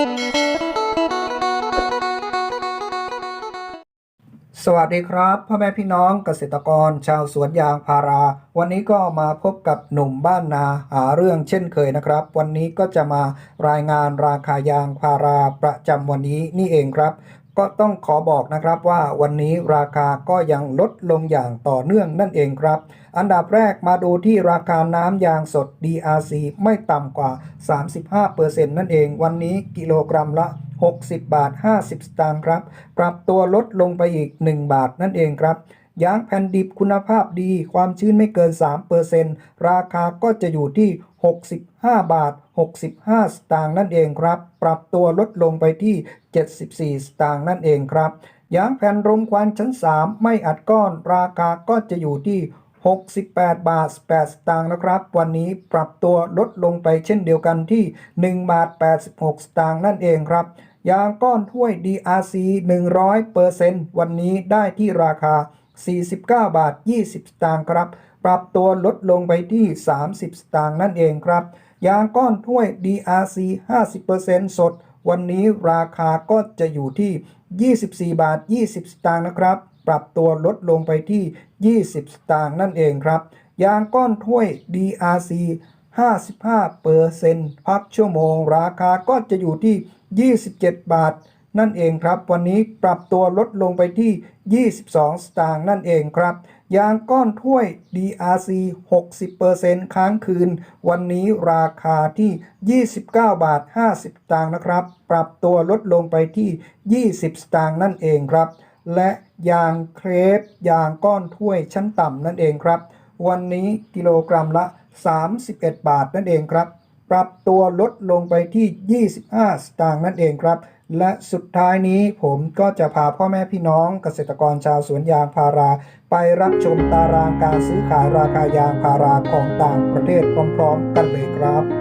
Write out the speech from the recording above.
สวัสดีครับพ่อแม่พี่น้องเกษตรกรชาวสวนยางพารา วันนี้ก็มาพบกับหนุ่มบ้านนาหาเรื่องเช่นเคยนะครับ วันนี้ก็จะมารายงานราคายางพาราประจำวันนี้นี่เองครับ ก็ต้องขอบอกนะครับว่าวันนี้ราคาก็ยังลดลงอย่างต่อเนื่องนั่นเองครับ อันดับแรกมาดูที่ราคาน้ำยางสด DRC ไม่ต่ำกว่า 35%นั่นเอง วันนี้กิโลกรัมละ 60 บาท 50 สตางค์ครับ ปรับตัวลดลงไปอีก 1 บาทนั่นเองครับ ยางแผ่นดิบคุณภาพดี ความชื้นไม่เกิน 3%ราคาก็จะอยู่ที่ 65 บาท 65 สตางค์นั่นเองครับ ปรับตัวลดลงไปที่ 74 สตางค์นั่นเองครับยางแผ่นรมควันชั้น 3 ไม่อัดก้อนราคาก็จะอยู่ที่ 68 บาท 8 สตางค์นะครับ วันนี้ปรับตัวลดลงไปเช่นเดียวกันที่ 1 บาท 86 สตางค์นั่นเองครับ ยางก้อนถ้วย DRC 100%วันนี้ได้ที่ราคา 49 บาท 20 สตางค์ครับ ปรับตัวลดลงไปที่ 30 สตางค์นั่นเองครับ ยางก้อนถ้วย DRC 50%สด วันนี้ราคาก็จะอยู่ที่ 24 บาท 20 สตางค์นะครับ ปรับตัวลดลงไปที่ 20 สตางค์นั่นเองครับ ยางก้อนถ้วย DRC 55%พักชั่วโมง ราคาก็จะอยู่ที่ 27 บาท นั่นเองครับ วันนี้ปรับตัวลดลงไปที่ 22 สตางค์นั่นเองครับ ยางก้อนถ้วย DRC 60%ค้างคืน วันนี้ราคาที่ 29 บาท 50 สตางค์นะครับ ปรับตัวลดลงไปที่ 20 สตางค์นั่นเองครับ และยางเครปยางก้อนถ้วยชั้นต่ำนั่นเองครับ วันนี้กิโลกรัมละ 31 บาทนั่นเองครับ ปรับตัวลดลงไปที่ 25 สตางค์นั่นเองครับ และสุดท้ายนี้ผมก็จะพาพ่อแม่พี่น้องเกษตรกรชาวสวนยางพารา ไปรับชมตารางการซื้อขายราคายางพาราของต่างประเทศพร้อม ๆ กันเลยครับ